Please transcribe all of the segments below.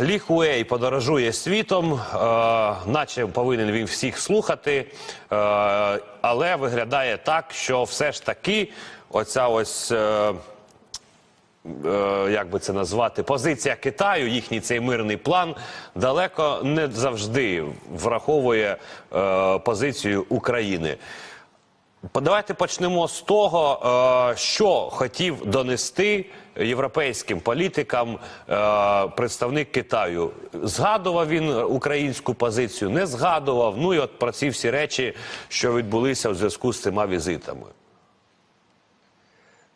Лі Хуей подорожує світом, е, наче повинен він всіх слухати, е, але виглядає так, що все ж таки оця ось. Е, е, як би це назвати, позиція Китаю, їхній цей мирний план далеко не завжди враховує е, позицію України. Давайте почнемо з того, е, що хотів донести європейським політикам е, представник Китаю. Згадував він українську позицію, не згадував. Ну і от про ці всі речі, що відбулися в зв'язку з цими візитами.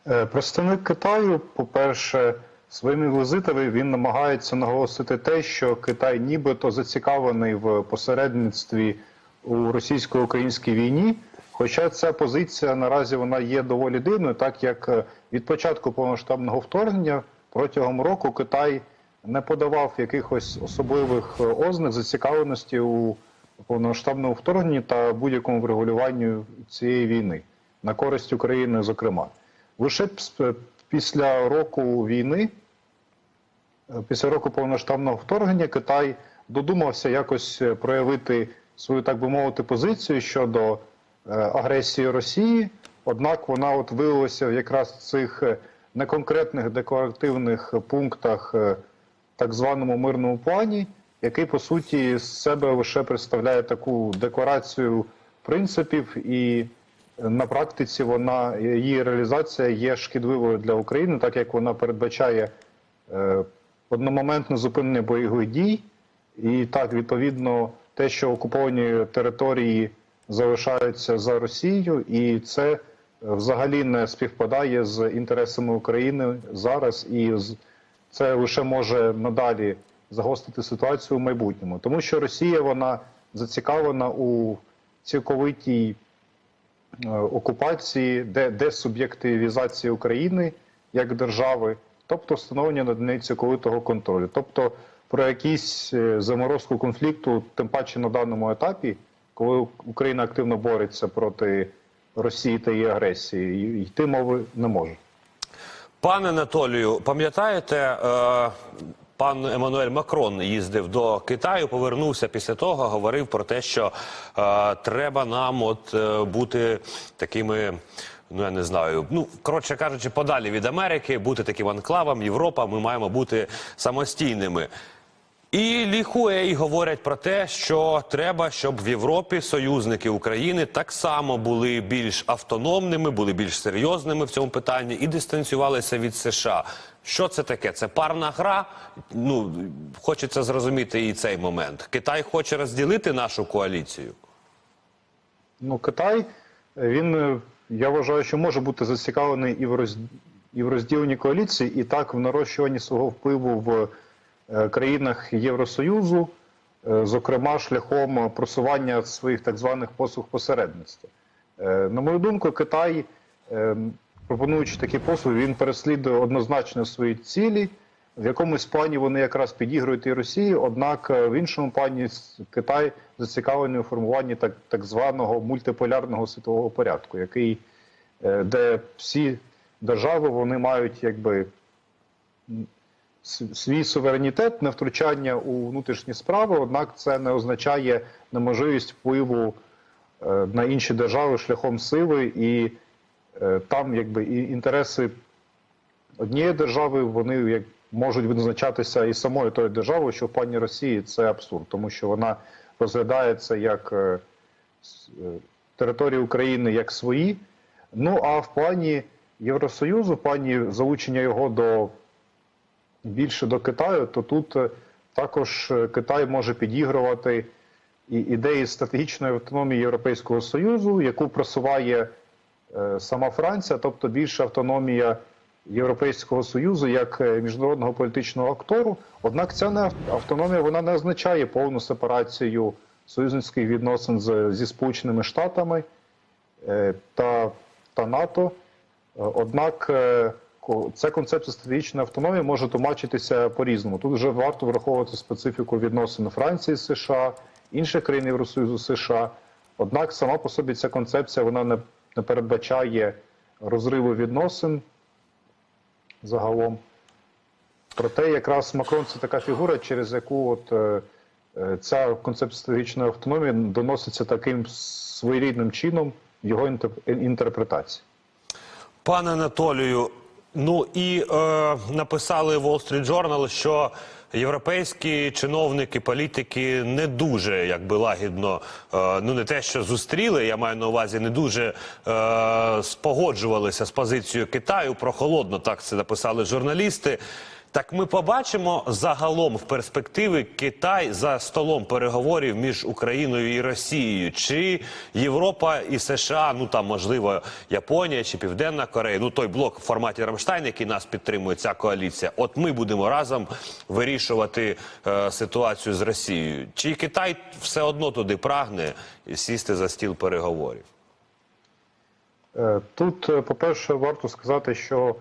Е, Представник Китаю, по-перше, своїми візитами він намагається наголосити те, що Китай нібито зацікавлений в посередництві у російсько-українській війні. Хоча ця позиція наразі вона є доволі дивною, так як е, від початку повномасштабного вторгнення протягом року Китай не подавав якихось особливих е, ознак зацікавленості у повномасштабному вторгненні та будь-якому врегулюванні цієї війни на користь України, зокрема. Лише після року війни, е, після року повномасштабного вторгнення, Китай додумався якось е, проявити свою, так би мовити, позицію щодо е, агресії Росії. Однак вона от виявилася якраз в цих е, неконкретних декларативних пунктах, е, так званому мирному плані, який по суті з себе лише представляє таку декларацію принципів і на практиці вона її реалізація є шкідливою для України, так як вона передбачає одномоментне зупинення бойових дій, і так відповідно те, що окуповані території залишаються за Росією, і це е, взагалі не співпадає з інтересами України зараз, і це лише може надалі загострити ситуацію в майбутньому, тому що Росія вона зацікавлена у цілковитій е, окупації, де десуб'єктивізації України як держави, тобто встановлення над нею цілковитого контролю. Тобто про якісь е, заморозку конфлікту, тим паче на даному етапі, коли Україна активно бореться проти Росії та її агресії, йти мови не може. Пане Анатолію, пам'ятаєте, е, пан Еммануель Макрон їздив до Китаю, повернувся після того, говорив про те, що е, треба нам от е, бути такими. Ну, я не знаю. Ну, коротше кажучи, подалі від Америки, бути таким анклавом, Європа, ми маємо бути самостійними. І Лі Хуей говорять про те, що треба, щоб в Європі союзники України так само були більш автономними, були більш серйозними в цьому питанні і дистанціювалися від США. Що це таке? Це парна гра. Ну хочеться зрозуміти і цей момент. Китай хоче розділити нашу коаліцію. Ну, Китай, він, е, я вважаю, що може бути зацікавлений і в, роз... і в розділенні коаліції, і так в нарощуванні свого впливу в країнах Євросоюзу, е, зокрема шляхом просування своїх так званих послуг посередництва. Е, На мою думку, Китай, е, пропонуючи такі послуги, він переслідує однозначно свої цілі. В якомусь плані вони якраз підігрують і Росії, однак е, в іншому плані Китай зацікавлений у формуванні так, так званого мультиполярного світового порядку, який, е, де всі держави вони мають якби свій суверенітет, не втручання у внутрішні справи, однак це не означає неможливість впливу е, на інші держави шляхом сили, і е, там якби і інтереси однієї держави вони як можуть визначатися і самою тою державою, що в плані Росії це абсурд, тому що вона розглядається як е, території України як свої. Ну а в плані Євросоюзу, в плані залучення його до більше до Китаю, то тут е, також е, Китай може підігрувати і ідеї стратегічної автономії Європейського Союзу, яку просуває е, сама Франція, тобто більша автономія Європейського Союзу як міжнародного політичного актору. Однак ця автономія вона не означає повну сепарацію союзницьких відносин з, зі Сполученими Штатами та, та НАТО. Однак ця концепція стратегічної автономії може тлумачитися по-різному. Тут вже варто враховувати специфіку відносин Франції США, інших країн Євросоюзу США. Однак сама по собі ця концепція вона не, не передбачає розриву відносин загалом. Проте якраз Макрон це така фігура, через яку от е, е, ця концепція стратегічної автономії доноситься таким своєрідним чином його інтерпретації. Пане Анатолію, ну і е, написали Wall Street Journal, що європейські чиновники, політики не дуже якби лагідно, е, ну не те, що зустріли, я маю на увазі, не дуже е, спогоджувалися з позицією Китаю. Прохолодно так це написали журналісти. Так ми побачимо загалом в перспективи Китай за столом переговорів між Україною і Росією, чи Європа і США, ну там можливо Японія чи Південна Корея, ну той блок в форматі Рамштайн, який нас підтримує, ця коаліція. От ми будемо разом вирішувати е, ситуацію з Росією. Чи Китай все одно туди прагне сісти за стіл переговорів? Е, Тут, е, по-перше, варто сказати, що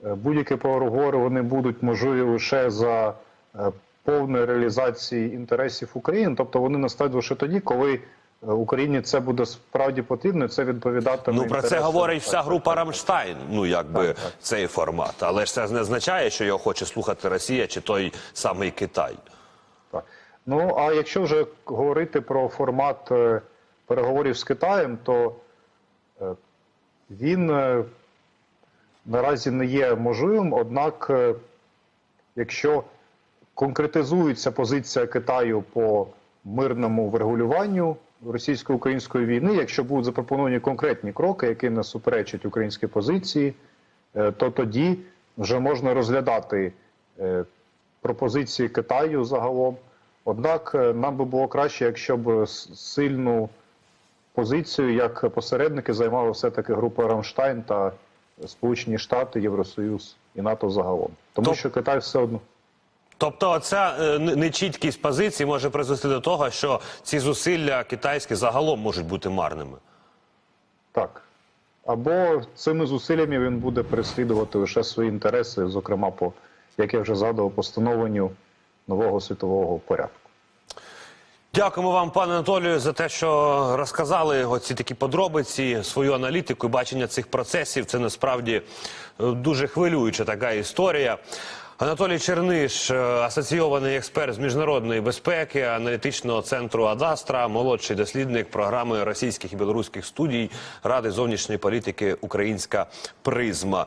будь-які переговори вони будуть можливі лише за е, повної реалізації інтересів України, тобто вони настануть лише тоді, коли е, Україні це буде справді потрібно, це відповідатиме. Ну про це говорить вся група. Рамштайн. Ну якби Так, так. цей формат. Але ж це не означає, що його хоче слухати Росія чи той самий Китай. Так. Ну а якщо вже говорити про формат е, переговорів з Китаєм, то е, він е, наразі не є можливим. Однак, е, якщо конкретизується позиція Китаю по мирному врегулюванню російсько-української війни, якщо будуть запропоновані конкретні кроки, які не суперечать українській позиції, е, то тоді вже можна розглядати е, пропозиції Китаю загалом. Однак нам би було краще, якщо б сильну позицію як посередники займала все-таки група Рамштайн та Сполучені Штати, Євросоюз і НАТО загалом. Тому Тоб- що Китай все одно. Тобто, ця е, нечіткість позиції може призвести до того, що ці зусилля китайські загалом можуть бути марними. Так. Або цими зусиллями він буде переслідувати лише свої інтереси, зокрема по, як я вже згадував, постановленню нового світового порядку. Дякуємо вам, пане Анатолію, за те, що розказали оці такі подробиці, свою аналітику бачення цих процесів. Це насправді е, дуже хвилююча така історія. Анатолій Черниш, е, асоційований експерт з міжнародної безпеки, аналітичного центру Адастра, молодший дослідник програми російських і білоруських студій Ради зовнішньої політики Українська призма.